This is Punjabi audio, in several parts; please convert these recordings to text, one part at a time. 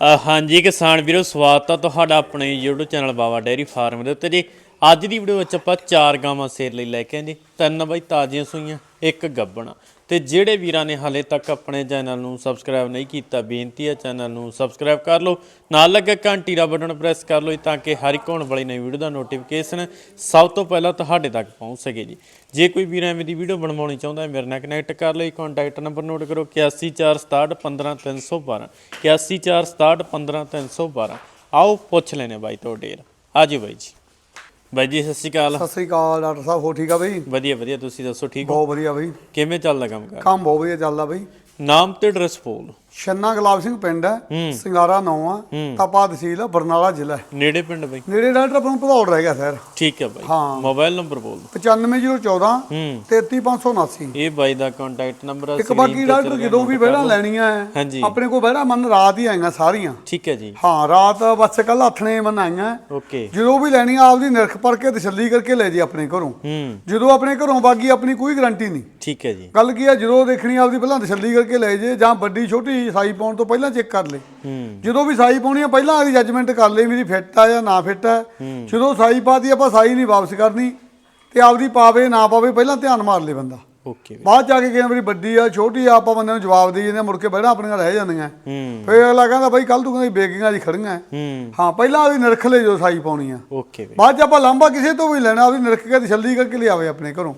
ਹਾਂਜੀ ਕਿਸਾਨ ਵੀਰੋ, ਸਵਾਗਤ ਆ ਤੁਹਾਡਾ ਆਪਣੇ YouTube channel Bawa dairy farm ਦੇ ਉੱਤੇ ਜੀ। ਅੱਜ ਦੀ ਵੀਡੀਓ ਵਿੱਚ ਆਪਾਂ ਚਾਰ ਗਾਵਾਂ ਸੇਰ ਲਈ ਲੈ ਕੇ ਆਏ ਜੀ। ਤਿੰਨ ਬਾਈ ਤਾਜ਼ੀਆਂ ਸੂਈਆਂ, ਇੱਕ ਗੱਬਣਾ। ਤੇ ਜਿਹੜੇ ਵੀਰਾਂ ਨੇ ਹਾਲੇ ਤੱਕ ਆਪਣੇ ਚੈਨਲ ਨੂੰ ਸਬਸਕ੍ਰਾਈਬ ਨਹੀਂ ਕੀਤਾ, ਬੇਨਤੀ ਹੈ ਚੈਨਲ ਨੂੰ ਸਬਸਕ੍ਰਾਈਬ ਕਰ ਲਓ, ਨਾਲ ਲੱਗੇ ਘੰਟੀ ਦਾ ਬਟਨ ਪ੍ਰੈਸ ਕਰ ਲਓ ਜੀ, ਤਾਂ ਕਿ ਹਰ ਇੱਕ ਹੋਣ ਵਾਲੀ ਨਵੀਂ ਵੀਡੀਓ ਦਾ ਨੋਟੀਫਿਕੇਸ਼ਨ ਸਭ ਤੋਂ ਪਹਿਲਾਂ ਤੁਹਾਡੇ ਤੱਕ ਪਹੁੰਚ ਸਕੇ ਜੀ। ਜੇ ਕੋਈ ਵੀਰ ਐਵੇਂ ਦੀ ਵੀਡੀਓ ਬਣਵਾਉਣੀ ਚਾਹੁੰਦਾ ਹੈ, ਮੇਰੇ ਨਾਲ ਕਨੈਕਟ ਕਰ ਲਈ ਕੰਟੈਕਟ ਨੰਬਰ ਨੋਟ ਕਰੋ 8146615312 8146615312 ਆਓ ਪੁੱਛ ਲੈਨੇ ਬਾਈ ਤੁਹਾਡੇ ਆਜੋ ਬਾਈ ਜੀ। ਬਾਈ ਜੀ ਸਤਿ ਸ਼੍ਰੀ ਅਕਾਲ। ਸਤਿ ਸ੍ਰੀ ਅਕਾਲ ਡਾਕਟਰ ਸਾਹਿਬ ਹੋ ਠੀਕ ਆ ਬਈ? ਵਧੀਆ ਵਧੀਆ ਤੁਸੀਂ ਦੱਸੋ ਠੀਕ ਹੋ? ਬਹੁਤ ਵਧੀਆ ਬਈ। ਕਿਵੇਂ ਚੱਲਦਾ ਕੰਮ ਕਰ? ਕੰਮ ਬਹੁਤ ਵਧੀਆ ਚੱਲਦਾ ਬਈ। ਨਾਮ ਤੇ ਐਡਰੈਸ ਬੋਲ ਛੰਨਾ ਗੁਲਾਬ ਸਿੰਘ ਪਿੰਡ ਹੈ ਹੂੰ। ਸਿੰਗਾਰਾ ਨੌਂ ਆ ਤਪਾ ਤਹਿਸੀਲ ਬਰਨਾਲਾ ਜ਼ਿਲ੍ਹਾ ਹੈ। ਨੇੜੇ ਪਿੰਡ ਬਾਈ? ਨੇੜੇ ਡਾਕਟਰ ਆਪਾਂ ਨੂੰ ਭਦੌੜ ਰਹਿ ਗਿਆ ਸਰ। ਠੀਕ ਹੈ ਬਾਈ। ਹਾਂ। ਮੋਬਾਈਲ ਨੰਬਰ ਬੋਲ 95014 ਹੂੰ। 33579 ਇਹ ਬਾਈ ਦਾ ਕੰਟੈਕਟ ਨੰਬਰ ਇੱਕ ਬਾਕੀ ਡਾਕਟਰ ਜਦੋਂ ਵੀ ਬਹਿਣਾ ਲੈਣੀਆਂ ਹੈ। ਆਪਣੇ ਕੋਲ ਬਹਿਣਾ ਮਨ ਰਾਤ ਹੀ ਆਈਆਂ ਸਾਰੀਆਂ। ਠੀਕ ਹੈ ਜੀ। ਹਾਂ ਰਾਤ ਬਸ ਕੱਲ ਆਥਣੇ ਮਨ ਆਈਆਂ। ਓਕੇ। ਜਦੋਂ ਵੀ ਲੈਣੀਆਂ ਆਪਦੀ ਨਿਰਖ ਪੜ ਕੇ ਤਸੱਲੀ ਕਰਕੇ ਲੈ ਜੀ ਆਪਣੇ ਘਰੋਂ। ਹੂੰ। ਜਦੋਂ ਆਪਣੇ ਘਰੋਂ ਬਾਗੀ ਆਪਣੀ ਕੋਈ ਗਾਰੰਟੀ ਨਹੀਂ। ਠੀਕ ਹੈ ਜੀ। ਗੱਲ ਕੀ ਆ ਜਦੋਂ ਦੇਖਣੀ ਆਪਦੀ ਪਹਿਲਾਂ ਤਸੱਲੀ ਕਰਕੇ ਲੈ ਜੇ ਜਾਂ ਵੱਡੀ ਛੋਟੀ ਸਾਈ ਪਾਉਣ ਤੋਂ ਪਹਿਲਾਂ ਚੈੱਕ ਕਰ ਲੈ। ਜਦੋਂ ਵੀ ਸਾਈ ਪਾਉਣੀ ਆ ਪਹਿਲਾਂ ਆਪਦੀ ਜੱਜਮੈਂਟ ਕਰ ਲਈ ਮੇਰੀ ਫਿੱਟ ਆ ਜਾਂ ਨਾ ਫਿੱਟ ਆ। ਜਦੋਂ ਸਾਈ ਪਾਤੀ ਆਪਾਂ ਸਾਈ ਨਹੀਂ ਵਾਪਸ ਕਰਨੀ ਤੇ ਆਪਦੀ ਪਾਵੇ ਨਾ ਪਾਵੇ ਪਹਿਲਾਂ ਧਿਆਨ ਮਾਰ ਲੈ ਬੰਦਾ। ਓਕੇ ਬਾਅਦ ਜਾ ਕੇ ਕਈ ਵਾਰੀ ਵੱਡੀ ਆ ਛੋਟੀ ਆ ਆਪਾਂ ਬੰਦੇ ਨੂੰ ਜਵਾਬ ਦੇ ਜਾਂਦੇ ਮੁੜ ਕੇ ਬਹਿਣਾ ਆਪਣੀਆਂ ਰਹਿ ਜਾਂਦੀਆਂ। ਫੇਰ ਅਗਲਾ ਕਹਿੰਦਾ ਬਾਈ ਕੱਲ ਤੂੰ ਕਹਿੰਦੀ ਬੇਕਿੰਗਾਂ 'ਚ ਖੜੀਆਂ। ਹੂੰ। ਹਾਂ ਪਹਿਲਾਂ ਆਪਦੀ ਨਿਰਖ ਲੈ ਜੋ ਸਾਈ ਪਾਉਣੀ ਆ। ਓਕੇ ਬਾਅਦ ਚ ਆਪਾਂ ਲਾਂਬਾ ਕਿਸੇ ਤੋਂ ਵੀ ਲੈਣਾ ਆਪਦੀ ਨਿਰਖ ਕੇ ਤਸੱਲੀ ਕਰਕੇ ਲਿਆਵੇ ਆਪਣੇ ਘਰੋਂ।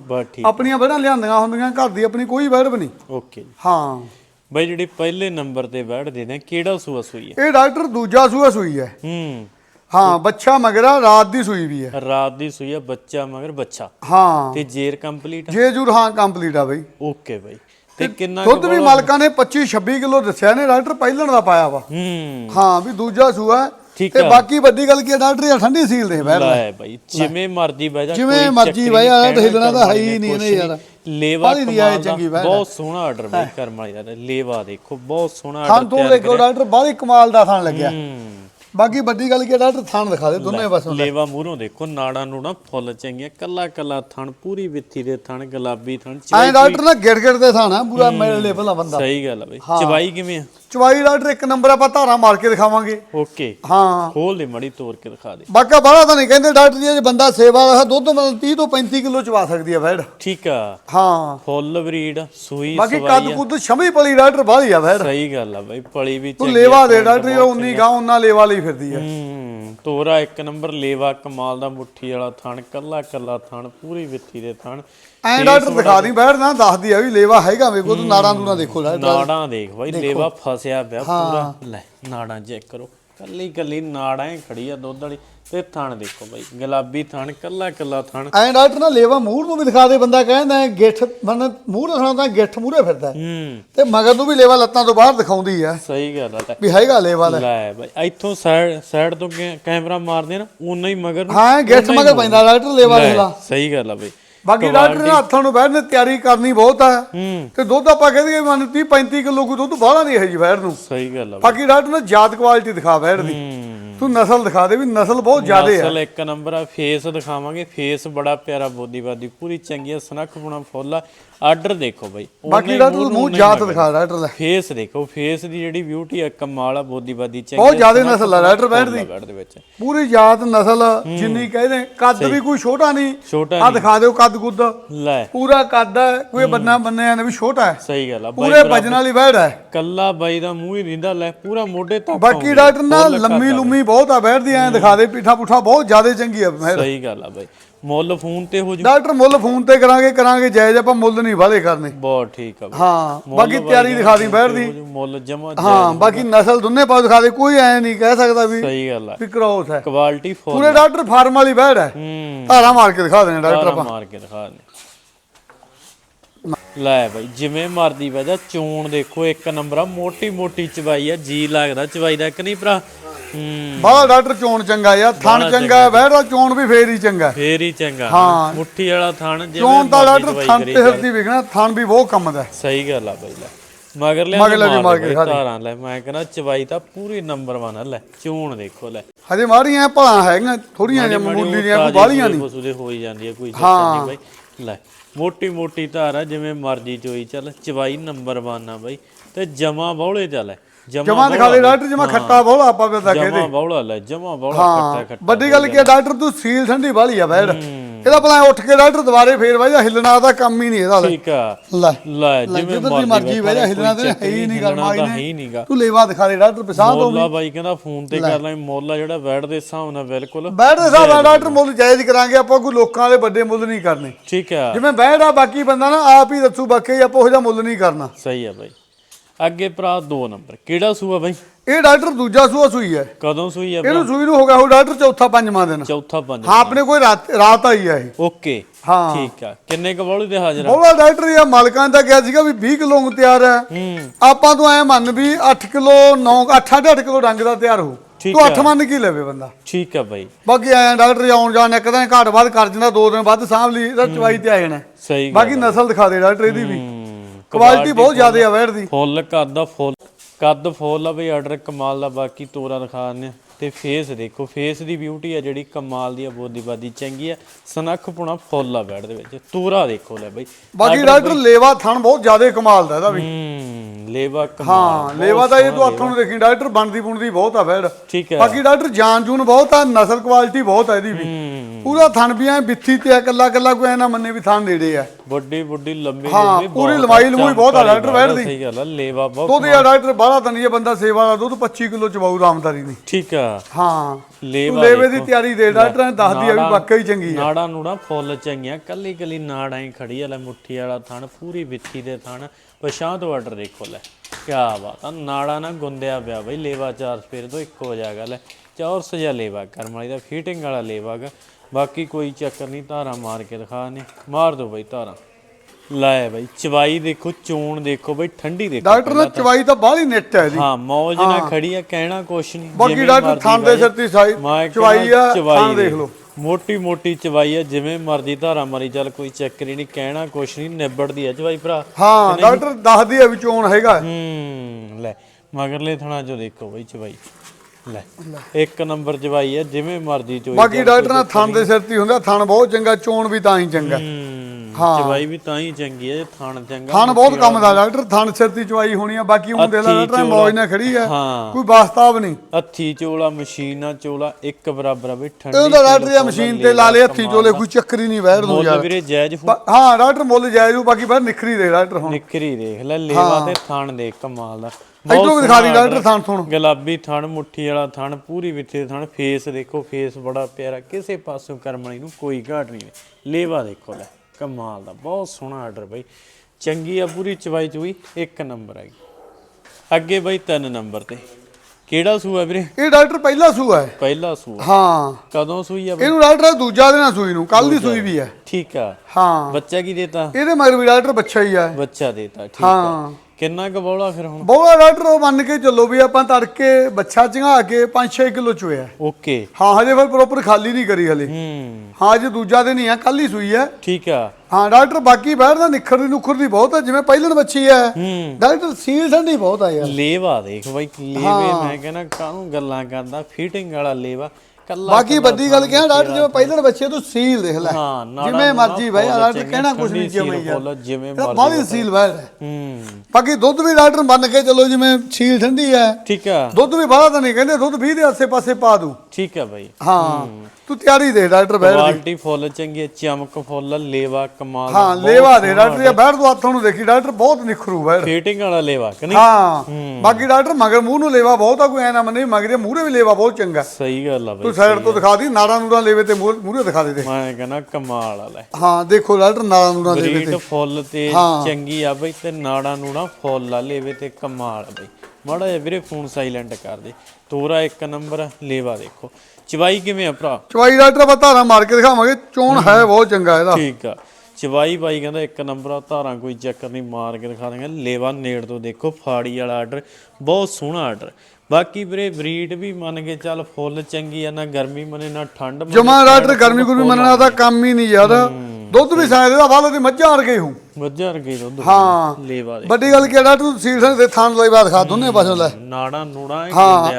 ਆਪਣੀਆਂ ਬਹਿਣਾ ਲਿਆਂਦੀਆਂ ਹੁੰਦੀਆਂ ਘਰ ਦੀ ਆਪਣੀ ਕੋਈ ਬਹਿੜ ਵੀ ਨਹੀਂ। ਓਕੇ ਹਾਂ। ਬਾਈ ਜਿਹੜੀ ਪਹਿਲੇ ਨੰਬਰ ਤੇ ਬੈਠਦੇ ਨੇ ਕਿਹੜਾ ਸੂਆ ਸੂਈ ਹੈ? ਇਹ ਡਾਕਟਰ ਦੂਜਾ ਸੂਆ ਸੂਈ ਹੈ। ਹੂੰ। ਹਾਂ ਬੱਚਾ ਮਗਰਾ ਰਾਤ ਦੀ ਸੂਈ ਵੀ ਹੈ। ਰਾਤ ਦੀ ਸੂਈ ਹੈ ਬੱਚਾ ਮਗਰ ਬੱਚਾ। ਹਾਂ। ਤੇ ਜੇਰ ਕੰਪਲੀਟ ਜੇ ਜੂਰ ਹਾਂ ਕੰਪਲੀਟ ਆ ਬਈ। ਓਕੇ ਬਾਈ। ਤੇ ਕਿੰਨਾ ਦੁੱਧ ਵੀ ਮਾਲਕਾਂ ਨੇ 25 26 ਕਿਲੋ ਦੱਸਿਆ ਨੇ ਡਾਕਟਰ ਪਹਿਲਣ ਦਾ ਪਾਇਆ ਵਾ। ਹੂੰ। ਹਾਂ ਵੀ ਦੂਜਾ ਸੂਆ। ਠੀਕ ਤੇ। ਬਾਕੀ ਵੱਡੀ ਗੱਲ ਕੀ ਹੈ ਡਾਕਟਰ ਠੰਡੀ ਸੀਲ ਦੇ ਬੈਠ ਲੈ ਬਾਈ ਜਿਵੇਂ ਮਰਜ਼ੀ ਬਹਿ ਜਾ ਜਿਵੇਂ ਮਰਜ਼ੀ ਬਹਿ ਜਾ, ਤੇ ਹਿੱਲਣਾ ਤਾਂ ਹੈ ਹੀ ਨਹੀਂ ਇਹਨੇ ਯਾਰ। ਲੇਵਾ ਕਮਾਲ ਦਾ, ਬਹਿ ਬਹੁਤ ਸੋਹਣਾ ਆਰਡਰ ਬਾਈ ਕਰਮ ਵਾਲੀ ਦਾ ਲੇਵਾ ਦੇਖੋ ਬਹੁਤ ਸੋਹਣਾ ਆਰਡਰ ਤੋਂ ਦੇਖੋ ਡਾਕਟਰ ਬਾਹਲੀ ਕਮਾਲ ਦਾ ਥਾਂ ਲੱਗਿਆ। ਬਾਕੀ ਵੱਡੀ ਗੱਲ ਕੀ ਡਾਕਟਰ ਥਾਂ ਦਿਖਾ ਦੇ ਦੋਨੇ ਬਸ ਲੇਵਾ ਮੂਹਰੋਂ ਦੇਖੋ ਨਾੜਾਂ ਨੂੜਾਂ ਫੁੱਲ ਚੰਗੀਆਂ ਕੱਲਾ ਕੱਲਾ ਥਣ ਪੂਰੀ ਵਿੱਥੀ ਦੇ ਥਣ ਗੁਲਾਬੀ ਥਣ ਐਂ ਚਵਾਈ ਡਾਕਟਰ ਨਾ ਗਿੜ ਗਿੜ ਦੇ ਥਾਂ ਨਾ ਪੂਰਾ ਮੇਲ ਲੈਵਲ ਆ ਬੰਦਾ। ਸਹੀ ਗੱਲ ਆ ਬਈ। ਚਵਾਈ ਕਿਵੇਂ ਆ? ਚਵਾਈ ਡਾਕਟਰ ਇੱਕ ਨੰਬਰ ਆਪਾਂ ਧਾਰਾਂ ਮਾਰ ਕੇ ਦਿਖਾਵਾਂਗੇ। ਓਕੇ। ਹਾਂ। ਖੋਲ ਦੇ ਮੜੀ ਤੋੜ ਕੇ ਦਿਖਾ ਦੇ। ਬਾਕਾ ਬਾਹਲਾ ਤਾਂ ਨਹੀਂ ਕਹਿੰਦੇ ਡਾਕਟਰ ਜੀ ਜੇ ਬੰਦਾ ਸੇਵਾ ਦਾ ਦੁੱਧ ਮਤਲਬ 30 ਤੋਂ 35 ਕਿਲੋ ਚਵਾ ਸਕਦੀ ਹੈ ਵੈੜ ਠੀਕ ਆ। ਹਾਂ। ਫੁੱਲ ਬਰੀਡ ਸੂਈ ਬਾਕੀ ਕੱਦ ਆ। ਕੁੱਦ ਸ਼ਮੀ ਪਲੀ ਡਾਕਟਰ ਬਾਹਲੀ ਆ ਵੈੜ ਸਹੀ ਗੱਲ ਆ ਬਈ ਪਲੀ ਵੀ ਤੂੰ ਲੇਵਾ ਆ, ਦੇ ਡਾਕਟਰ ਜੀ ਉਨੀ ਗਾਂ ਉਹਨਾਂ ਲੇਵਾ ਲਈ ਫਿਰਦੀ ਹੈ। ਹੂੰ ਤੋਰਾ ਇੱਕ ਨੰਬਰ ਲੇਵਾ ਕਮਾਲ ਦਾ ਮੁੱਠੀ ਵਾਲਾ ਥਣ ਕੱਲਾ ਕੱਲਾ ਥਣ ਪੂਰੀ ਵਿੱਥੀ ਦੇ ਥਣ। ਐਂ ਡਾਕਟਰ ਦਿਖਾ ਦੀ ਬੈਠ ਨਾ ਦੱਸਦੀ ਆ ਵੀ ਲੇਵਾ ਹੈਗਾ ਵੇਖੋ ਤੂੰ ਨਾੜਾਂ ਨੂੰ ਨਾ ਦੇਖੋ ਨਾੜਾਂ ਦੇਖ ਬਾਈ ਲੇਵਾ ਫਸਿਆ ਪਿਆ ਪੂਰਾ। ਲੈ ਨਾੜਾਂ ਚੈੱਕ ਕਰੋ। ਕੱਲੀ ਕੱਲੀ ਨਾੜਾਂ ਹੀ ਖੜੀ ਆ ਦੁੱਧ ਵਾਲੀ। ਤੇ ਥਣ ਦੇਖੋ ਬਾਈ ਗੁਲਾਬੀ ਥਣ ਕੱਲਾ ਕੱਲਾ ਥਣ। ਐਂ ਡਾਕਟਰ ਨਾ ਲੇਵਾ ਮੂੰਹ ਨੂੰ ਵੀ ਦਿਖਾ ਦੇ ਬੰਦਾ ਕਹਿੰਦਾ ਗਿੱਠ ਮਨ ਮੂੰਹ ਦਿਖਾਉਣਾ ਤਾਂ ਗਿੱਠ ਮੂਰੇ ਫਿਰਦਾ ਹੈ। ਤੇ ਮਗਰ ਨੂੰ ਵੀ ਲੇਵਾ ਲੱਤਾਂ ਤੋਂ ਬਾਹਰ ਦਿਖਾਉਂਦੀ ਆ ਸਹੀ ਗੱਲ ਆ। ਲੈ। ਵੀ ਹੈਗਾ ਲੇਵਾ ਲੈ। ਲੈ ਬਾਈ ਇੱਥੋਂ ਸਾਈਡ ਸਾਈਡ ਤੋਂ ਕੈ- ਕੈਮਰਾ ਮਾਰਦੇ ਨਾ ਉਨਾ ਹੀ ਮਗਰ ਨੂੰ ਹਾਂ ਗਿੱਠ ਮਗਰ ਪੈਂਦਾ ਡਾਕਟਰ ਲੇਵਾ ਲੈ, ਦੇਖ ਲਾ। ਸਹੀ ਗੱਲ ਆ ਬਾਈ। ਬਾਕੀ ਡਾਕਟਰ ਨੇ ਹੱਥਾਂ ਨੂੰ ਬੈਠ ਨੇ ਤਿਆਰੀ ਕਰਨੀ ਬਹੁਤ ਹੂੰ। ਤੇ ਦੁੱਧ ਆਪਾਂ ਕਹਿੰਦੇ ਮਨ 30 35 ਕਿਲੋ ਕੋਈ ਦੁੱਧ ਬਾਹਲਾ ਨਹੀਂ ਹੈ ਜੀ ਬੈਠ ਨੂੰ। ਸਹੀ ਗੱਲ ਆ ਬਾਕੀ ਡਾਕਟਰ ਨੇ ਜਾਤ ਕੁਆਲਿਟੀ ਦਿਖਾ ਬੈਠ ਦੀ। ਤੂੰ ਨਸਲ ਦਿਖਾ ਦੇ ਵੀ ਨਸਲ ਬਹੁਤ ਜ਼ਿਆਦੇ ਹੈ ਅਸਲ ਇੱਕ ਨੰਬਰ ਆ ਫੇਸ ਦਿਖਾਵਾਂਗੇ। ਫੇਸ ਬੜਾ ਪਿਆਰਾ ਬੋਦੀਵਾਦੀ ਪੂਰੀ ਚੰਗੀ ਆ ਸਨੱਖ ਬਣਾ ਫੁੱਲ ਆ। ਆਰਡਰ ਦੇਖੋ ਬਾਈ। ਬਾਕੀ ਡਾਕਟਰ ਨੂੰ ਮੂੰਹ ਜਾਤ ਦਿਖਾ ਡਾਕਟਰ ਲੈ। ਫੇਸ ਦੇਖੋ ਫੇਸ ਦੀ ਜਿਹੜੀ ਬਿਊਟੀ ਆ ਕਮਾਲ ਆ ਬੋਦੀਵਾਦੀ ਚੰਗੀ ਬਹੁਤ ਜ਼ਿਆਦੇ ਨਸਲ ਆ ਡਾਕਟਰ ਬੈਠ ਦੀ। ਬੈਠ ਦੇ ਵਿੱਚ। ਪੂਰੀ ਜਾਤ ਨਸਲ ਜਿੰਨੀ ਕਹਿੰਦੇ ਕੱਦ ਵੀ ਕੋਈ ਛੋਟਾ ਨਹੀਂ। ਆ ਦਿਖਾ ਦਿਓ ਕੱਦ ਕੁੱਦ। ਲੈ। ਪੂਰਾ ਕੱਦ ਹੈ ਕੋਈ ਬੰਨਾ ਬੰਨਿਆ ਨੇ ਵੀ ਛੋਟਾ ਹੈ। ਸਹੀ ਗੱਲ ਆ ਪੂਰੇ ਵਜਨ ਵਾਲੀ ਬੈੜ ਹੈ। ਕੱਲਾ ਬਾਈ ਦਾ ਮੂੰਹ ਹੀ ਰਿੰਦਾ ਲੈ ਪੂਰਾ ਮੋਢੇ ਤੱਕ ਬਾਕੀ। ਡਾਕਟਰ ਨਾ ਲੰਮੀ ਆ। ਲੁੰਮੀ ਬਹੁਤ ਆ ਬੈਠਦੀ ਐ ਦਿਖਾ ਦੇ ਪੀਠਾ ਪੁੱਠਾ ਬਹੁਤ ਜ਼ਿਆਦਾ ਚੰਗੀ ਆ ਬੈੜ ਸਹੀ ਗੱਲ ਆ ਬਾਈ। ਮੁੱਲ ਫੋਨ ਤੇ ਹੋ ਜੂ। ਡਾਕਟਰ ਮੁੱਲ ਫੋਨ ਤੇ ਕਰਾਂਗੇ ਕਰਾਂਗੇ ਜਾਇਜ਼ ਆਪਾਂ ਮੁੱਲ ਨਹੀਂ ਵਾਲੇ ਕਰਨੇ। ਬਹੁਤ ਠੀਕ ਆ ਬਾਈ। ਹਾਂ ਮੁੱਲ ਬਾਕੀ ਬਾਈ ਤਿਆਰੀ ਦਿਖਾ ਦੀ ਬੈੜ ਦੀ। ਹੋ ਜੂ, ਮੁੱਲ ਜਮਾ ਹਾਂ ਬਾਕੀ ਨਸਲ ਦੁੰਨੇ ਪਾ ਦਿਖਾ ਦੇ ਕੋਈ ਐ ਨਹੀਂ ਕਹਿ ਸਕਦਾ ਵੀ ਸਹੀ ਗੱਲ ਆ। ਵੀ ਕ੍ਰੋਸ ਹੈ। ਕੁਆਲਿਟੀ ਫੁੱਲ ਪੂਰੇ ਡਾਕਟਰ ਫਾਰਮ ਵਾਲੀ ਬੈੜ ਹੈ। ਹੂੰ। ਧਾਰਾ ਮਾਰ ਕੇ ਦਿਖਾ ਦੇਣੇ ਡਾਕਟਰ ਆਪਾਂ। ਮਾਰ ਕੇ ਦਿਖਾ ਦੇ ਲੈ ਬਾਈ ਜਿਵੇਂ ਮਰਦੀ ਵਜਾ ਚੋਣ ਦੇਖੋ ਇੱਕ ਨੰਬਰ ਆ ਮੋਟੀ ਮੋਟੀ ਚਵਾਈ ਆ ਜੀ ਲੱਗਦਾ ਚਵਾਈ ਦਾ ਇੱਕ ਨਹੀਂ ਭਰਾ? ਹੂੰ। ਬਾਹਲਾ ਡਾਕਟਰ ਚੋਣ ਚੰਗਾ ਯਾਰ ਥਣ ਚੰਗਾ ਦਾ ਚੋਣ ਵੀ ਫੇਰ ਹੀ ਚੰਗਾ। ਫੇਰ ਹੀ ਚੰਗਾ। ਹਾਂ। ਮੁੱਠੀ ਵਾਲਾ ਥਣ ਜਿਵੇਂ ਚੋਣ ਮਰਜ਼ੀ ਡਾਕਟਰ ਥਣ ਤੇ। ਹਿਰਦੀ ਵਿਖਣਾ ਥਣ ਵੀ ਬਹੁਤ ਕੰਮ ਦਾ। ਸਹੀ ਗੱਲ ਆ ਬਾਈ ਲੈ। ਮਗਰ ਲਿਆ ਮਗਰ ਜੀ, ਮਾਰ ਕੇ ਦੇ। ਧਾਰਾਂ ਲੈ। ਮੈਂ ਕਹਿੰਦਾ ਚਵਾਈ ਤਾਂ ਪੂਰੀ ਨੰਬਰ 1 ਆ ਲੈ। ਚੋਣ ਦੇਖੋ ਲੈ। ਹਜੇ ਮਾਰੀਆਂ ਭਲਾ ਹੈਗੀਆਂ ਥੋੜੀਆਂ ਜਿਹੀਆਂ ਮਾਮੂਲੀ ਦੀਆਂ ਕੋਈ ਬਾਹਲੀਆਂ ਨਹੀਂ। ਪਸ਼ੂ ਦੇ ਹੋ ਹੀ ਜਾਂਦੀ ਹੈ ਕੋਈ ਚੱਕਰ ਹਾਂ। ਨਹੀਂ ਬਾਈ। ਲੈ ਮੋਟੀ ਮੋਟੀ ਧਾਰ ਆ ਜਿਵੇਂ ਮਰਜ਼ੀ ਚੋਈ ਚੱਲ। ਚਵਾਈ ਨੰਬਰ 1 ਆ ਬਾਈ। ਤੇ ਜਮਾ ਬੌਲੇ ਚੱਲ। ਜਮਾ ਦਿਖਾ ਦੇ ਡਾਕਟਰ ਜਮਾ ਖੱਟਾ ਬੋਲਾ ਆਪਾਂ ਵੀ ਤਾਂ ਜਮਾ ਕਹਦੇ। ਬੌਲਾ ਲੈ ਜਮਾ ਬੌਲਾ ਖੱਟਾ ਖੱਟਾ ਵੱਡੀ ਗੱਲ ਕੀ ਹੈ ਡਾਕਟਰ ਤੂੰ ਸੀਲ ਠੰਡੀ ਵਾਲੀ ਆ ਬੈੜ ਇਹਦਾ ਭਲਾ ਉੱਠ ਕੇ ਡਾਕਟਰ ਦੁਬਾਰੇ ਫੇਰ ਵਾਜਾ ਹਿੱਲਣਾ ਦਾ ਕੰਮ ਹੀ ਨਹੀਂ ਇਹਦਾ ਲੈ ਠੀਕ ਆ। ਲੈ ਲੈ ਜਿਵੇਂ ਮਰਜ਼ੀ ਬਹਿ ਜਾ ਹਿੱਲਣਾ ਤੇ ਹੈ ਹੀ ਨਹੀਂ ਕਰਨਾ ਹੈ ਨਹੀਂਗਾ ਤੂੰ ਲੇਵਾ ਦਿਖਾ ਦੇ ਡਾਕਟਰ ਪਛਾਣ ਦੋ ਮੋਲਾ ਬਾਈ ਕਹਿੰਦਾ ਫੋਨ ਤੇ ਕਰ ਲੈ ਮੋਲਾ ਜਿਹੜਾ ਬੈਠ ਦੇ ਹਿਸਾਬ ਨਾਲ ਬਿਲਕੁਲ ਬੈੜ ਦੇ ਹਿਸਾਬ ਨਾਲ ਡਾਕਟਰ ਮੁੱਲ ਜਾਇਜ਼ ਕਰਾਂਗੇ ਆਪਾਂ ਕੋਈ ਲੋਕਾਂ ਵਾਲੇ ਵੱਡੇ ਮੁੱਲ ਨਹੀਂ ਕਰਨੇ। ਠੀਕ ਆ। ਜਿਵੇਂ ਬੈੜ ਆ ਬਾਕੀ ਬੰਦਾ ਨਾ ਆਪ ਹੀ ਦੱਸੂ ਬਾਕੀ ਆਪਾਂ ਉਹ ਜਿਹਾ ਮੁੱਲ ਨਹੀਂ ਕਰਨਾ। ਸਹੀ ਆ ਬਾਈ। ਅੱਗੇ ਭਰਾ 2 ਨੰਬਰ ਕਿਹੜਾ ਸੂਆ ਬਾਈ? ਇਹ ਡਾਕਟਰ ਦੂਜਾ ਸੂਆ ਸੂਈ ਹੈ। ਕਦੋਂ ਸੂਈ ਭਰਾ? ਇਹਨੂੰ ਸੂਈ ਨੂੰ ਹੋ ਗਿਆ ਉਹ ਡਾਕਟਰ ਚੌਥਾ ਪੰਜਵਾਂ ਦਿਨ। ਚੌਥਾ ਪੰਜ ਹਾਂ ਆਪਣੇ ਕੋਈ ਰਾਤ ਰਾਤ ਆਈ ਹੈ ਇਹ। ਓਕੇ ਹਾਂ। ਠੀਕ ਆ। ਕਿੰਨੇ ਕ ਬੌਲੇ ਦੇ ਹਾਜ਼ਰ ਆ? ਬੋਲਾ ਡਾਕਟਰ ਇਹ ਮਾਲਕਾਂ ਦਾ ਕਿਹਾ ਸੀਗਾ ਵੀ 20 ਕਿਲੋ ਨੂੰ ਤਿਆਰ ਹੈ। ਹੂੰ। ਆਪਾਂ ਤੋਂ ਐ ਮੰਨ ਵੀ 8 ਕਿਲੋ 9 8 8 ਕਿਲੋ ਡੰਗ ਦਾ ਤਿਆਰ ਹੋ। ਤੂੰ ਹੈ। 8 ਮੰਨ ਕੀ ਲਵੇ ਬੰਦਾ। ਠੀਕ ਆ ਬਾਈ। ਬਾਕੀ ਆਇਆ ਡਾਕਟਰ ਆਉਣ ਜਾਣ ਇੱਕ ਦਿਨ ਘਾਟ ਬਾਅਦ ਕਰ ਜਾਂਦਾ ਦੋ ਦਿਨ ਵੱਧ ਸਾਂਭ ਲਈ ਇਹਦਾ ਚਵਾਈ ਤੇ ਆ ਜਾਣਾ। ਸਹੀ ਬਾਕੀ ਨਸਲ ਦਿਖਾ ਦੇ ਡਾਕਟਰ ਇਹਦੀ ਵੀ। ਹੂੰ, ਕੁਆਲਿਟੀ ਬਹੁਤ ਜ਼ਿਆਦਾ ਆ ਵੈੜ ਦੀ। ਫੁੱਲ ਕੱਦ ਫੁੱਲ ਕੱਦ ਫੁੱਲ ਆ ਬਈ ਆਰਡਰ ਕਮਾਲ ਦਾ ਬਾਕੀ ਤੋਰਾ ਦਿਖਾ ਦਿੰਦੇ ਤੇ ਫੇਸ ਦੇਖੋ ਫੇਸ ਦੀ ਬਿਊਟੀ ਆ ਜਿਹੜੀ ਕਮਾਲ ਦੀ ਆ ਬੋਦੀ ਬਾਦੀ ਚੰਗੀ ਆ ਸਨੱਖ ਪੁਣਾ ਫੁੱਲ ਆ ਬੈਡ ਦੇ ਵਿੱਚ। ਤੋਰਾ ਦੇਖੋ ਲੈ ਬਈ। ਬਾਕੀ ਡਾਕਟਰ ਲੇਵਾ ਥਣ ਬਹੁਤ ਜ਼ਿਆਦਾ ਕਮਾਲ ਦਾ ਇਹਦਾ ਵੀ। ਹੂੰ। ਲੇਵਾ ਕਮਾਲ ਹਾਂ ਲੇਵਾ ਤਾਂ ਇਹ ਤੂੰ ਹੱਥੋਂ ਨੂੰ ਦੇਖੀ ਡਾਕਟਰ ਬਣਦੀ ਬੁਣਦੀ ਬਹੁਤ ਆ ਵੈੜ ਠੀਕ ਹੈ। ਬਾਕੀ ਡਾਕਟਰ ਜਾਨ ਜੂਨ ਬਹੁਤ ਆ ਨਸਲ ਕੁਆਲਿਟੀ ਬਹੁਤ ਆ ਇਹਦੀ ਵੀ। ਪੂਰਾ ਥਣ ਵੀ ਐ ਬਿੱਥੀ ਤੇ ਆ ਕੱਲਾ ਕੱਲਾ ਕੋਈ ਐ ਨਾ ਮੰਨੇ ਵੀ ਥਣ ਨੇੜੇ ਆ। ਵੱਡੀ ਵੱਡੀ ਲੰਬੀ ਹਾਂ, ਪੂਰੀ ਲੰਬਾਈ ਲੰਬੂਈ ਬਹੁਤ ਆ ਡਾਕਟਰ ਬੈਠ ਦੀ। ਸਹੀ ਗੱਲ ਆ ਲੇਵਾ ਬਹੁਤ ਦੁੱਧ ਯਾ ਡਾਕਟਰ ਬਾਹਲਾ ਤਾਂ ਨਹੀਂ ਇਹ ਬੰਦਾ ਸੇਵਾ ਵਾਲਾ ਦੁੱਧ 25 ਕਿਲੋ ਚਵਾਉ ਰਾਮਦਾਰੀ ਨਹੀਂ ਠੀਕ ਆ। ਹਾਂ ਲੇਵਾ ਲੇਵੇ ਦੀ। ਤਿਆਰੀ ਦੇ ਡਾਕਟਰ ਨੇ ਦੱਸਦੀ ਆ ਵੀ ਵਾਕਈ ਚੰਗੀ ਆ। ਨਾੜਾਂ ਨੂੜਾਂ ਫੁੱਲ ਚੰਗੀਆਂ ਕੱਲੀ ਕੱਲੀ ਨਾੜਾਂ ਹੀ ਖੜੀ ਆ ਲੈ ਮੁੱਠੀ ਵਾਲਾ ਥਣ ਪੂਰੀ ਵਿੱਥੀ ਦੇ ਥਣ। ਪਛਾਤ ਵਾਟਰ ਦੇਖੋ ਲੈ ਕੀ ਬਾਤ ਆ। ਨਾੜਾਂ ਨਾ ਗੁੰਦਿਆ ਪਿਆ ਬਈ ਲੇਵਾ ਚਾਰ ਸਪੇਰ ਤੋਂ ਇੱਕੋ ਹੋ ਜਾਗਾ ਲੈ। ਚੌਰ ਸਜਾ ਲੇਵਾ ਕਰਮ ਵਾਲੀ ਦਾ ਫੀਟਿੰਗ ਵਾਲਾ ਲੇਵਾ ਗਾ। ਬਾਕੀ ਕੋਈ ਚੱਕਰ ਨਹੀਂ ਧਾਰਾ ਮਾਰ ਕੇ ਦਿਖਾ ਨੇ। ਮਾਰ ਦੋ ਬਈ ਧਾਰਾ। ਲੈ ਬਈ ਚਵਾਈ ਦੇਖੋ ਚੋਣ ਦੇਖੋ ਬਈ ਠੰਡੀ ਦੇਖੋ ਡਾਕਟਰ ਨੇ ਚਵਾਈ ਤਾਂ ਬਾਹਲੀ ਨਿੱਟ ਹੈ ਇਹਦੀ ਹਾਂ ਮੌਜ ਨਾਲ ਖੜੀ ਆ ਕਹਿਣਾ ਕੁਛ ਨਹੀਂ। ਬਾਕੀ ਡਾਕਟਰ ਥਣ ਦੇ। ਸਿਰ ਤੇ ਸਾਈ ਚਵਾਈ ਆ ਥਣ ਦੇਖ ਲਓ। ਮੋਟੀ ਮੋਟੀ ਚਵਾਈ ਆ ਜਿਵੇਂ ਮਰਜ਼ੀ ਧਾਰਾ ਮਾਰੀ ਚੱਲ ਕੋਈ ਚੱਕਰ ਹੀ ਨਹੀਂ ਕਹਿਣਾ ਕੁਛ ਨਹੀਂ ਨਿਬੜਦੀ ਆ ਚਵਾਈ ਭਰਾ। ਹਾਂ ਡਾਕਟਰ ਦੱਸਦੀ ਆ ਵੀ ਚੋਣ ਹੈਗਾ। ਹੂੰ ਲੈ ਮਗਰਲੇ ਥਣਾ ਚੋਂ ਦੇਖੋ ਬਈ ਚਵਾਈ। ਲੈ ਇੱਕ ਨੰਬਰ ਚਵਾਈ ਆ ਜਿਵੇਂ ਮਰਜ਼ੀ ਚੋਈ ਬਾਕੀ ਡਾਕਟਰ ਨਾਲ ਥਣ ਦੇ ਸਿਰ ਤੇ ਹੁੰਦਾ ਥਣ ਬਹੁਤ ਚੰਗਾ ਚੋਣ ਵੀ ਤਾਂ ਹੀ ਚੰਗਾ। ਹੂੰ ਚਵਾਈ ਵੀ ਤਾਂ ਹੀ ਚੰਗੀ ਜੇ ਥਣ ਚੰਗਾ ਥਣ ਬਹੁਤ ਕੰਮ ਦਾ ਡਾਕਟਰ ਥਣ ਸਿਰ ਦੀ ਚਵਾਈ ਹੋਣੀ ਆ ਬਾਕੀ ਉਹ ਦੇ ਲਾ ਡਾਕਟਰ ਮੌਜ ਨਾਲ ਖੜੀ ਆ ਹਾਂ। ਕੋਈ ਵਾਸਤਾਵ ਨਹੀਂ। ਹੱਥੀ ਚੋਲਾ ਮਸ਼ੀਨਾਂ ਚੋਲਾ ਇੱਕ ਬਰਾਬਰ ਆ ਬਈ ਠੰਡੀ ਉਹਦਾ ਡਾਕਟਰ ਜਾਂ ਮਸ਼ੀਨ ਤੇ ਲਾ ਲੇ ਹੱਥੀ ਚੋਲੇ ਕੋਈ ਚੱਕਰ ਹੀ ਨਹੀਂ ਵੈਰ ਨੂੰ ਮੁੱਲ ਯਾਰ। ਵੀਰੇ ਜਾਇਜ਼ ਹਾਂ ਡਾਕਟਰ ਮੁੱਲ ਜਾਇਜ਼ ਨੂੰ ਬਾਕੀ ਬਾਹਰ ਨਿਖਰੀ ਦੇ ਡਾਕਟਰ ਹੁਣ। ਨਿਕਰੀ ਦੇਖ ਲੈ ਲੇਵਾ ਤੇ ਥਣ ਦੇਖ ਕਮਾਲ ਦਾ ਇਧਰੋਂ ਵੀ ਦਿਖਾ ਦੀ ਡਾਕਟਰ ਥਣ ਸੁਣ ਗੁਲਾਬੀ ਥਣ ਮੁੱਠੀ ਵਾਲਾ ਥਣ ਪੂਰੀ ਵਿੱਥੇ ਥਣ ਫੇਸ ਦੇਖੋ ਫੇਸ ਬੜਾ ਪਿਆਰਾ ਕਿਸੇ ਪਾਸੋਂ ਕਰਮ ਵਾਲੀ ਨੂੰ ਕੋਈ ਘਾਟ ਨਹੀਂ ਲੇਵਾ ਦੇਖੋ ਲੈ। ਕਮਾਲ ਦਾ ਬਹੁਤ ਸੋਹਣਾ ਆਰਡਰ ਬਈ। ਚੰਗੀ ਆ ਪੂਰੀ ਚਵਾਈ ਚੂਈ ਇੱਕ ਨੰਬਰ ਹੈਗੀ ਅੱਗੇ ਬਈ ਤਿੰਨ ਨੰਬਰ ਤੇ। ਕਿਹੜਾ ਸੂਆ ਵੀਰੇ? ਇਹ ਡਾਕਟਰ ਪਹਿਲਾ ਸੂਆ ਹੈ। ਪਹਿਲਾ ਸੂਆ। ਹਾਂ। ਕਦੋਂ ਸੂਈ ਆ ਬਈ? ਇਹਨੂੰ ਡਾਕਟਰ ਦੂਜਾ ਦੇਣਾ ਸੂਈ ਨੂੰ। ਕੱਲ ਦੀ ਸੂਈ ਵੀ ਹੈ। ਠੀਕ ਆ। ਹਾਂ। ਬੱਚਾ ਕੀ ਦੇਤਾ? ਇਹਦੇ ਮਗਰ ਵੀ ਡਾਕਟਰ ਬੱਚਾ ਹੀ ਹੈ ਬੱਚਾ ਦੇਤਾ ਠੀਕ ਆ। ਹਾਂ। ਕਿੰਨਾ ਕੁ ਬੌਲਾ ਫਿਰ ਹੁਣ? ਬਹੁਤਾ ਡਾਕਟਰ ਉਹ ਮੰਨ ਕੇ ਚੱਲੋ ਵੀ ਆਪਾਂ ਤੜਕੇ ਬੱਚਾ ਚੰਗਾ ਕੇ 5-6 ਕਿਲੋ ਚੋਇਆ। ਓਕੇ। ਹਾਂ ਹਜੇ ਫਿਰ ਪ੍ਰੋਪਰ ਖਾਲੀ ਨਹੀਂ ਕਰੀ ਹਲੇ। ਹੂੰ। ਹਾਂ ਅੱਜ ਦੂਜਾ ਦਿਨ ਹੀ ਆ ਕੱਲ ਹੀ ਸੂਈ ਹੈ ਠੀਕ ਆ। ਹਾਂ ਡਾਕਟਰ ਬਾਕੀ ਬੈਠ ਦਾ ਨਿਖਰ ਦੀ ਬਹੁਤ ਹੈ ਜਿਵੇਂ ਪਹਿਲਣ ਬੱਚੀ ਹੈ। ਡਾਕਟਰ ਸੀਲ ਠੰਡੀ ਬਹੁਤ ਆ ਯਾਰ। ਲੇਵਾ ਦੇਖ ਬਾਈ ਲੇਵੇ ਮੈਂ ਕਹਿੰਦਾ ਕਾਹਨੂੰ ਗੱਲਾਂ ਕਰਦਾ ਫਿਟਿੰਗ ਵਾਲਾ ਲੇਵਾ। ਬਾਕੀ ਵੱਡੀ ਗੱਲ ਕਿਹਾ ਡਾਕਟਰ ਜਿਵੇਂ ਪਹਿਲਣ ਬੱਚੇ ਤੂੰ ਸੀਲ ਦੇਖ ਲੈ। ਹਾਂ, ਜਿਵੇਂ ਮਰਜ਼ੀ ਭਾਈ ਡਾਕਟਰ ਕਹਿਣਾ ਕੁਝ ਨਹੀਂ ਜਿਵੇਂ ਯਾਰ ਜਿਵੇਂ ਮਰਜ਼ੀ ਬਾਹਲੀ ਸੀਲ ਬੈਠ ਹੈ ਹੂੰ। ਬਾਕੀ ਦੁੱਧ ਵੀ ਡਾਕਟਰ ਮੰਨ ਕੇ ਚੱਲੋ ਜਿਵੇਂ ਸੀਲ ਠੰਡੀ ਹੈ। ਠੀਕ ਆ। ਦੁੱਧ ਵੀ ਬਾਹਲਾ ਤਾਂ ਨਹੀਂ ਕਹਿੰਦੇ ਦੁੱਧ 20 ਦੇ ਆਸੇ ਪਾਸੇ ਪਾ ਦੂ। ਠੀਕ ਆ ਬਾਈ। ਹਾਂ। ਤੂੰ ਤਿਆਰੀ ਦੇ ਡਾਕਟਰ ਬੈਠ ਦੀ। ਕੁਆਲਿਟੀ ਫੁੱਲ ਚੰਗੀ ਆ, ਚਮਕ ਫੁੱਲ ਲੇਵਾ ਕਮਾਲ ਹਾਂ ਲੇਵਾ ਦੇ ਡਾਕਟਰ ਜੇ ਬੈਠ ਤੂੰ ਹੱਥੋਂ ਨੂੰ ਦੇਖੀ ਡਾਕਟਰ ਬਹੁਤ ਨਿਖਰੂ ਬੈਠ ਫਿਟਿੰਗ ਵਾਲਾ ਲੇਵਾ ਕਿ ਨਹੀਂ? ਹਾਂ ਬਾਕੀ ਡਾਕਟਰ ਮਗਰ ਮੂੰਹ ਨੂੰ ਲੇਵਾ ਬਹੁਤ ਆ ਕੋਈ ਐ ਨਾ ਮੰਨੇ ਮਗਰੇ ਮੂਹਰੇ ਵੀ ਲੇਵਾ ਬਹੁਤ ਚੰਗਾ। ਸਹੀ ਗੱਲ ਆ ਤੂੰ ਸਾਈਡ ਤੋਂ ਦਿਖਾ ਦੀ ਨਾੜਾ ਨੂੜਾ ਲੇਵੇ ਤੇ ਮੂਹਰੇ ਦਿਖਾ ਦੇ ਦੇ। ਮੈਂ ਕਹਿੰਦਾ ਕਮਾਲ ਵਾਲਾ ਹਾਂ ਦੇਖੋ ਡਾਕਟਰ ਨਾੜਾ ਨੂੜਾ ਲੇਵੇ ਬਰੀਡ ਤੇ। ਫੁੱਲ ਤੇ ਹਾਂ। ਚੰਗੀ ਆ ਬਈ ਤੇ ਨਾੜਾ ਨੂੜਾ ਫੁੱਲ ਆ ਲੇਵੇ ਤੇ ਕਮਾਲ ਆ ਬਈ। ਮਾੜਾ ਜਿਹਾ ਵੀਰੇ ਫੋਨ ਸਾਇਲੈਂਟ ਕਰ ਦੇ। ਤੋਰਾ ਇੱਕ ਨੰਬਰ ਲੇਵਾ ਦੇਖੋ। ਚਵਾਈ ਕਿਵੇਂ ਆ ਭਰਾ? ਚਵਾਈ ਡਾਕਟਰ ਆਪਾਂ ਧਾਰਾ ਮਾਰ ਕੇ ਦਿਖਾਵਾਂਗੇ ਚੋਣ ਹੈ ਬਹੁਤ ਚੰਗਾ ਇਹਦਾ। ਠੀਕ ਆ। ਚਵਾਈ ਬਾਈ ਕਹਿੰਦਾ ਇੱਕ ਨੰਬਰ ਆ ਧਾਰਾਂ ਕੋਈ ਚੱਕਰ ਨਹੀਂ ਮਾਰ ਕੇ ਦਿਖਾ ਦਾਂਗੇ ਲੇਵਾ ਨੇੜ ਤੋਂ ਦੇਖੋ ਫਾੜੀ ਵਾਲਾ ਆਰਡਰ ਬਹੁਤ ਸੋਹਣਾ ਆਰਡਰ ਬਾਕੀ ਵੀਰੇ ਬਰੀਡ ਵੀ ਮੰਨ ਕੇ ਚੱਲ ਫੁੱਲ ਚੰਗੀ ਆ ਨਾ ਗਰਮੀ ਮਨੇ ਨਾ ਠੰਡ ਮਨੇ ਜਮਾ ਡਾਕਟਰ ਗਰਮੀ ਗੁਰਮੀ ਮੰਨਣਾ ਤਾਂ ਕੰਮ ਹੀ ਨਹੀਂ ਯਾਰ ਦੁੱਧ ਵੀ ਸਾਇਦ ਇਹਦਾ ਵਾਲ ਦੀ ਮੱਝਾਂ ਵਰਗੇ ਹੂੰ ਮੱਝਾਂ ਰਗੇ ਦੁੱਧ ਹਾਂ। ਲੇਵਾ ਦੇ। ਵੱਡੀ ਗੱਲ ਕੀ ਹੈ ਡਾਕਟਰ ਸੀਲ ਦੇ ਥਾਂ ਲਈ ਬਾਤ ਖਾ ਦੋਨੇ ਪਾਸੇ ਲੈ। ਨਾੜਾ ਨੂੜਾ ਹੀ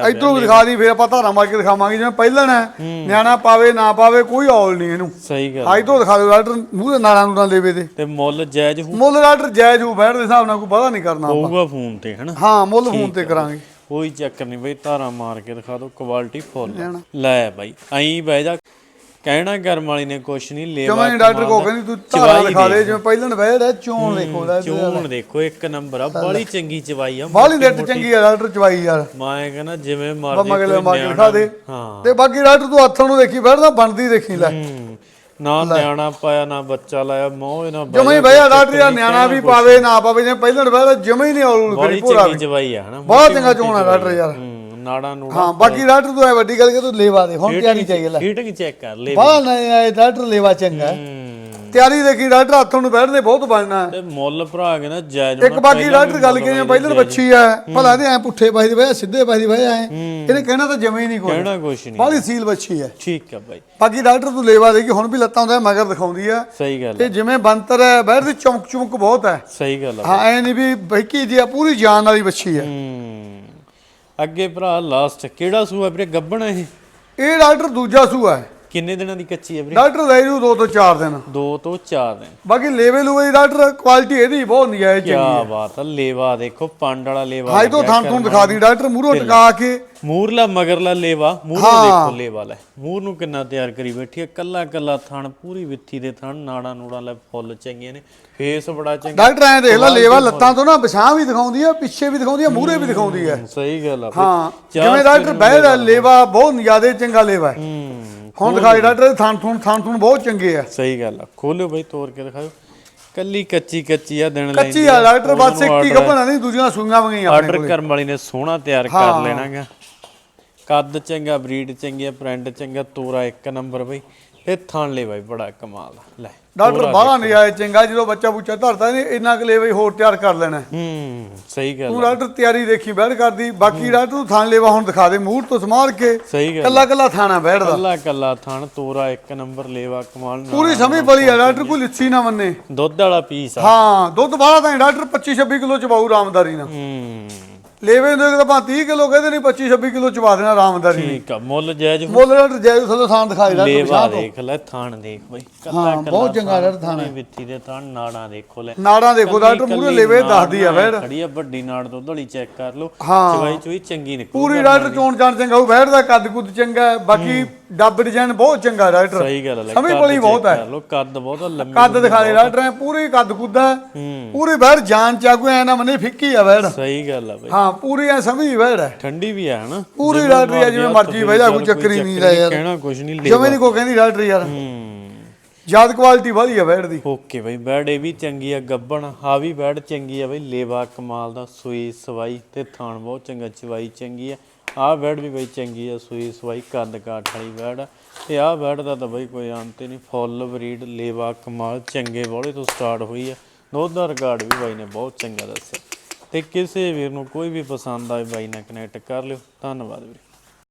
ਇਧਰੋਂ ਵੀ ਦਿਖਾ ਦੀ। ਫਿਰ ਆਪਾਂ ਧਾਰਾ ਮਾਰ ਕੇ ਦਿਖਾਵਾਂਗੇ ਜਿਵੇਂ ਪਹਿਲਣ ਹੈ। ਨਿਆਣਾ ਪਾਵੇ ਨਾ ਪਾਵੇ ਕੋਈ ਔਲ ਨਹੀਂ ਇਹਨੂੰ। ਸਹੀ ਗੱਲ ਹਾਂ ਇਧਰੋਂ ਦਿਖਾ ਦਿਓ ਡਾਕਟਰ ਮੂੰਹ ਦੇ ਨਾਲਾਂ ਨੂਰਾਂ ਲੇਵੇ ਤੇ। ਤੇ ਮੁੱਲ ਜਾਇਜ਼ ਹੋ- ਮੁੱਲ ਡਾਕਟਰ ਜਾਇਜ਼ ਹੋ ਬੈਠ ਦੇ ਹਿਸਾਬ ਨਾਲ ਕੋਈ ਪਤਾ ਨਹੀਂ ਕਰਨਾ ਆਪਾਂ। ਹੋਊਗਾ ਫੋਨ ਤੇ ਹਨਾ? ਹਾਂ ਮੁੱਲ ਫੋਨ ਤੇ ਕਰਾਂਗੇ। ਕੋਈ ਚੱਕਰ ਨਹੀਂ ਬਈ ਧਾਰਾ ਮਾਰ ਕੇ ਦਿਖਾ ਦਿਓ ਕੁਆਲਿਟੀ ਫੁੱਲ ਲੈ ਬਾਈ ਐਂ ਬਹਿ ਜਾ। ਕਹਿਣਾ ਕਰਮ ਵਾਲੀ ਨੇ ਕੁਛ ਨਹੀਂ ਲੈ ਜਮਾਂ ਹੀ ਡਾਕਟਰ ਕੋ ਕਹਿੰਦੀ ਤੂੰ ਧਾਰਾ ਦਿਖਾ ਦੇ ਜਿਵੇਂ ਪਹਿਲਾਂ ਵਹਿ ਰਿਹਾ ਚੋਣ ਦੇਖੋ ਲੈ ਚੂਣ ਦੇਖੋ ਇੱਕ ਨੰਬਰ ਆ ਬੜੀ ਚੰਗੀ ਚਵਾਈ ਆ ਬਾਹਲੀ ਦਿੱਟ ਚੰਗੀ ਆ ਡਾਕਟਰ ਚਵਾਈ ਯਾਰ ਮੈਂ ਕਹਿੰਦਾ ਜਿਵੇਂ ਬੱਮਾ ਮਰਜ਼ੀ ਗਲੇ ਕੋਈ ਮਾਰ ਦਿਖਾ ਦੇ। ਹਾਂ। ਤੇ ਬਾਕੀ ਡਾਕਟਰ ਤੂੰ ਹੱਥਾਂ ਨੂੰ ਦੇਖੀ ਬੈਠਦਾ ਬਣਦੀ ਦੇਖੀ ਲੈ। ਹੂੰ। ਨਾ ਨਿਆਣਾ ਪਾਇਆ ਨਾ ਬੱਚਾ ਲਾਇਆ ਮੋਹ ਨਾ ਜਮਾ ਹੀ ਬਹਿਆ ਡਾਕਟਰ ਯਾਰ ਨਿਆਣਾ ਵੀ ਪਾਵੇ ਨਾ ਪਾਵੇ ਜਿਵੇਂ ਪਹਿਲਾਂ ਵਹਿ ਜਮਾ ਹੀ ਨਹੀਂ ਬੜੀ ਕਰੀ ਪੂਰਾ ਚੰਗੀ ਚਵਾਈ ਆ ਹਨਾ ਬਹੁਤ ਚੰਗਾ ਚੋਣ ਆ ਡਾਕਟਰ ਯਾਰ। ਹੂੰ। ਨਾੜਾ ਨੂੜਾ ਹਾਂ ਬਾਕੀ ਡਾਕਟਰ ਤੂੰ ਐ ਵੱਡੀ ਗੱਲ ਕਿ ਤੂੰ ਲੇਵਾ ਦੇ ਹੁਣ ਤਿਆਰੀ ਚਾਹੀਏ ਲੈ। ਹੀਟਿੰਗ ਚੈੱਕ ਕਰ ਲੈ ਬਾਹਰ ਨਹੀਂ ਆਏ ਡਾਕਟਰ ਲੇਵਾ ਚੰਗਾ। ਤਿਆਰੀ ਦੇਖੀ ਡਾਕਟਰ ਹੱਥਾਂ ਨੂੰ ਬੈਠਦੇ ਬਹੁਤ ਬਣਨਾ। ਤੇ ਮੁੱਲ ਭਰਾ ਕੇ ਨਾ ਜਾਇਜ਼ ਇੱਕ ਬਾਕੀ ਡਾਕਟਰ ਗੱਲ ਕਰੀਏ ਪਹਿਲਾਂ ਬੱਚੀ ਐ ਭਲਾ ਦੇ ਐ ਪੁੱਠੇ ਪਾਈ ਦੀ ਵਜ੍ਹਾ ਸਿੱਧੇ ਪਾਈ ਦੀ ਵਜ੍ਹਾ ਐ। ਇਹਨੇ ਕਹਿਣਾ ਤਾਂ ਜਮੇ ਹੀ ਨਹੀਂ ਕੋਈ। ਕਹਿਣਾ ਕੁਛ ਨਹੀਂ। ਬਾਹਲੀ ਸੀਲ ਬੱਚੀ ਐ। ਠੀਕ ਆ ਬਾਈ। ਬਾਕੀ ਡਾਕਟਰ ਤੂੰ ਲੇਵਾ ਦੇ ਕਿ ਹੁਣ ਵੀ ਲੱਤਾਂ ਦਾ ਮਗਰ ਦਿਖਾਉਂਦੀ ਆ। ਸਹੀ ਗੱਲ ਤੇ ਆ, ਜਿਵੇਂ ਬੰਤਰ ਐ ਬੈਠਦੀ ਚਮਕ ਚਮਕ ਬਹੁਤ ਐ। ਸਹੀ ਗੱਲ ਆ ਹਾਂ ਐ ਨਹੀਂ ਵੀ ਬਹਿਕੀ ਜੀ ਆ ਪੂਰੀ ਜਾਨ ਵਾਲੀ ਬੱਚੀ ਐ। ਅੱਗੇ ਭਰਾ ਲਾਸਟ ਕਿਹੜਾ ਸੂਆ ਵੀਰੇ? ਗੱਬਣ ਇਹ। ਇਹ ਡਾਕਟਰ ਦੂਜਾ ਸੂਆ ਹੈ। ਕਿੰਨੇ ਦਿਨਾਂ ਦੀ ਕੱਚੀ ਹੈ ਵੀਰੇ? ਡਾਕਟਰ ਲੈ ਜੂ ਦੋ ਤੋਂ ਚਾਰ ਦਿਨ। ਦੋ ਤੋਂ ਚਾਰ ਦਿਨ। ਬਾਕੀ ਲੇਵੇ ਲੂਵੇ ਦੀ ਡਾਕਟਰ ਕੁਆਲਿਟੀ ਇਹਦੀ ਬਹੁਤ ਨਜਾਇਜ਼ ਕੀ ਚੰਗੀ ਬਾਤ ਆ ਲੇਵਾ ਦੇਖੋ ਪੰਡ ਵਾਲਾ ਲੇਵਾ ਹਾਈ ਤੋਂ ਥਾਂ ਤੋਂ ਦਿਖਾ ਦੀ ਡਾਕਟਰ ਮੂਹਰੋਂ ਟਿਕਾ ਕੇ। ਮੂਰਲਾ ਮਗਰਲਾ ਲੇਵਾ ਮੂਰੋਂ ਹਾਂ। ਦੇਖੋ ਲੇਵਾ ਲੈ। ਮੂਰ ਨੂੰ ਕਿੰਨਾ ਤਿਆਰ ਕਰੀ ਬੈਠੀ ਹੈ ਕੱਲਾ ਕੱਲਾ ਥਣ ਪੂਰੀ ਵਿੱਥੀ ਦੇ ਥਣ ਨਾੜਾ ਨੂੜਾ ਲੈ ਫੁੱਲ ਚੰਗੀਆਂ ਨੇ ਫੇਸ ਬੜਾ ਚੰਗਾ। ਡਾਕਟਰ ਐ ਦੇਖ ਲੈ ਲੇਵਾ ਲੱਤਾਂ ਤੋਂ ਨਾ ਬਿਛਾਂ ਵੀ ਦਿਖਾਉਂਦੀ ਆ ਪਿੱਛੇ ਵੀ ਦਿਖਾਉਂਦੀ ਆ ਮੂਹਰੇ ਵੀ ਦਿਖਾਉਂਦੀ ਆ ਸਹੀ ਗੱਲ ਆ। ਹਾਂ ਜਿਵੇਂ ਡਾਕਟਰ ਬਹਿ ਲੇਵਾ ਬਹੁਤ ਜ਼ਿਆਦਾ ਚੰਗਾ ਲੇਵਾ ਹੈ। ਹੂੰ। ਹੁਣ ਦਿਖਾਈ ਡਾਕਟਰ ਥਾਂ ਥੂਣ ਥਾਂ ਥੂਣ ਬਹੁਤ ਚੰਗੇ ਆ। ਸਹੀ ਗੱਲ ਆ ਖੋਲਿਓ ਬਈ ਤੋੜ ਕੇ ਦਿਖਾਓ। ਕੱਲੀ ਕੱਚੀ ਕੱਚੀ ਆ ਦਿਨ ਕੱਚੀ ਆ ਡਾਕਟਰ ਬਸ ਇੱਕ ਹੀ ਗੱਭਣਾ ਨਹੀਂ ਦੂਜੀਆਂ ਸੂਈਆਂ ਵਗੀਆਂ ਆਪਣੇ ਆਰਡਰ ਕੋਲ। ਕਰਨ ਵਾਲੀ ਨੇ ਸੋਹਣਾ ਤਿਆਰ ਕਰ ਲੈਣਾਗਾ ਕੱਦ ਚੰਗਾ ਬਰੀਡ ਚੰਗੀ ਆ ਪ੍ਰਿੰਟ ਚੰਗਾ ਤੋਰਾ ਇੱਕ ਨੰਬਰ ਬਈ। ਇਹ ਥਣ ਲੈ ਬਾਈ ਬੜਾ ਕਮਾਲ। ਲੈ। ਡਾਕਟਰ ਬਾਹਲਾ ਨਹੀਂ ਆਏ ਚੰਗਾ ਜਦੋਂ ਬੱਚਾ ਬੁੱਚਾ ਧਰਦਾ ਨਹੀਂ ਇੰਨਾ ਕੁ ਲੇਵਾ ਹੀ ਹੋਰ ਤਿਆਰ ਕਰ ਲੈਣਾ। ਹੈ। ਸਹੀ ਗੱਲ ਤੂੰ ਡਾਕਟਰ ਤਿਆਰੀ ਦੇਖੀ ਬੈਠ ਕਰਦੀ ਬਾਕੀ ਡਾਕਟਰ ਤੂੰ ਥਾਂ ਲੇਵਾ ਹੁਣ ਦਿਖਾ ਦੇ ਮੂੰਹ ਤੋਂ ਸੰਭਾਲ ਕੇ ਸਹੀ ਗੱਲ ਕੱਲਾ ਕੱਲਾ ਥਾਣਾ ਬੈਠਦਾ ਕੱਲਾ ਕੱਲਾ ਥਣ ਤੋਰਾ ਇੱਕ ਨੰਬਰ ਲੇਵਾ ਕਮਾਲ ਨਾਲ ਪੂਰੀ ਸਮਝ ਪਲੀ ਆ ਡਾਕਟਰ ਕੋਈ ਲਿੱਸੀ ਨਾ ਮੰਨੇ। ਦੁੱਧ ਵਾਲਾ ਪੀਸ ਆ। ਹਾਂ ਦੁੱਧ ਬਾਹਲਾ ਤਾਂ ਡਾਕਟਰ 25 26 ਕਿਲੋ ਚਬਾਊ ਰਾਮਦਾਰੀ ਨਾਲ। ਹੂੰ। ਲੇਵੇ ਦੇ ਤਾਂ ਆਪਾਂ 30 ਕਿਲੋ ਕਹਿੰਦੇ ਨਹੀਂ 25 26 ਕਿਲੋ ਚਬਾ ਦੇਣਾ ਰਾਮਦਾਰੀ ਨੇ ਠੀਕ ਆ ਮੁੱਲ ਜਾਇਜ਼ ਮੁੱਲ ਡਾਕਟਰ ਜੈ ਥੱਲੇ ਥਾਂ ਦਿਖਾਈ ਡਾਕਟਰ ਲੇਵਾ ਵਿਸ਼ਾਲ ਤੋਂ। ਦੇਖ ਲੈ ਥਣ ਦੇਖ ਬਈ ਹਾਂ, ਬਹੁਤ ਚੰਗਾ ਡਾਕਟਰ ਥਣ ਪੂਰੀ ਵਿੱਥੀ ਦੇ ਥਣ ਨਾੜਾਂ ਦੇਖੋ ਲੈ। ਨਾੜਾਂ ਦੇਖੋ ਡਾਕਟਰ ਮੂਰੇ ਕੱਲੀ ਲੇਵੇ ਨਾੜ ਦੱਸਦੀ ਆ ਵੈੜ ਖੜੀ ਆ ਵੱਡੀ ਨਾੜ ਦੁੱਧ ਵਾਲੀ ਚੈੱਕ ਕਰ ਲਓ। ਹਾਂ। ਚਵਾਈ ਚੋਈ ਚੰਗੀ ਨਿਕਲੂ ਪੂਰੀ ਡਾਕਟਰ ਚੋਣ ਜਾਣ ਚੰਗਾ ਉਹ ਵੈੜ ਦਾ ਕੱਦ ਕੁੱਦ ਚੰਗਾ ਹੈ ਬਾਕੀ ਡੱਬ ਡਿਜ਼ਾਈਨ ਬਹੁਤ ਚੰਗਾ ਡਾਕਟਰ ਸਹੀ ਗੱਲ ਹੈ ਸਮਝ ਪਲੀ ਬਹੁਤ ਹੈ ਲੋ ਕੱਦ ਬਹੁਤ ਆ, ਲੰਮੀ ਕੱਦ ਦਿਖਾ ਦੇ ਡਾਕਟਰ ਐ ਪੂਰੀ ਕੱਦ ਕੁੱਦ ਪੂਰੀ ਵੈੜ ਜਾਨ ਚਾਗੂ ਐ ਨਾ ਮਨੇ ਫਿੱਕੀ ਆ ਵੈੜ ਸਹੀ ਗੱਲ ਆ ਬਈ। ਹਾਂ ਪੂਰੀ ਐ ਸਮਝੀ ਹੈ ਠੰਡੀ ਵੀ ਆ ਹਨਾ? ਪੂਰੀ ਡਾਕਟਰ ਆ ਜਿਵੇਂ ਮਰਜ਼ੀ ਬਹਿ ਜਾ ਕੋਈ ਚੱਕਰ ਨਹੀਂ ਲੈ ਯਾਰ। ਕਹਿਣਾ ਕੁਝ ਨਹੀਂ ਲੈ ਜਿਵੇਂ ਨਹੀਂ ਕੋ ਕਹਿੰਦੀ ਡਾਕਟਰ ਯਾਰ। ਯਾਦ ਕੁਆਲਿਟੀ ਵਧੀਆ ਵੈੜ ਦੀ। ਓਕੇ ਬਈ ਬੈਡ ਇਹ ਵੀ ਚੰਗੀ ਆ ਗੱਬਣ। ਆ ਵੀ ਬੈਡ ਚੰਗੀ ਆ ਬਈ ਲੇਵਾ ਕਮਾਲ ਦਾ ਸੂਈ ਸਵਾਈ ਤੇ ਥਾਣ ਬਹੁਤ ਚੰਗਾ ਚਵਾਈ ਚੰਗੀ ਆ। ਆਹ ਬੈਡ ਵੀ ਬਈ ਚੰਗੀ ਆ, ਸੂਈ ਸਵਾਈ ਕੱਦ ਕਾਠ ਵਾਲੀ ਬੈਡ। ਆ ਤੇ ਆਹ ਬੈਡ ਦਾ ਤਾਂ ਬਈ ਕੋਈ ਅੰਤ ਹੀ ਨਹੀਂ, ਫੁੱਲ, ਬਰੀਡ, ਲੇਵਾ, ਕਮਾਲ, ਚੰਗੇ ਬੋਲੇ ਤੋਂ ਸਟਾਰਟ ਹੋਈ ਆ। ਦੁੱਧ ਦਾ ਰਿਕਾਰਡ ਵੀ ਬਾਈ ਨੇ ਬਹੁਤ ਚੰਗਾ ਦੱਸਿਆ। ਤੇ ਕਿਸੇ ਵੀਰ ਨੂੰ ਕੋਈ ਵੀ ਪਸੰਦ ਆਏ ਬਾਈ ਨਾਲ ਕਨੈਕਟ ਕਰ ਲਿਓ। ਧੰਨਵਾਦ ਵੀਰੇ।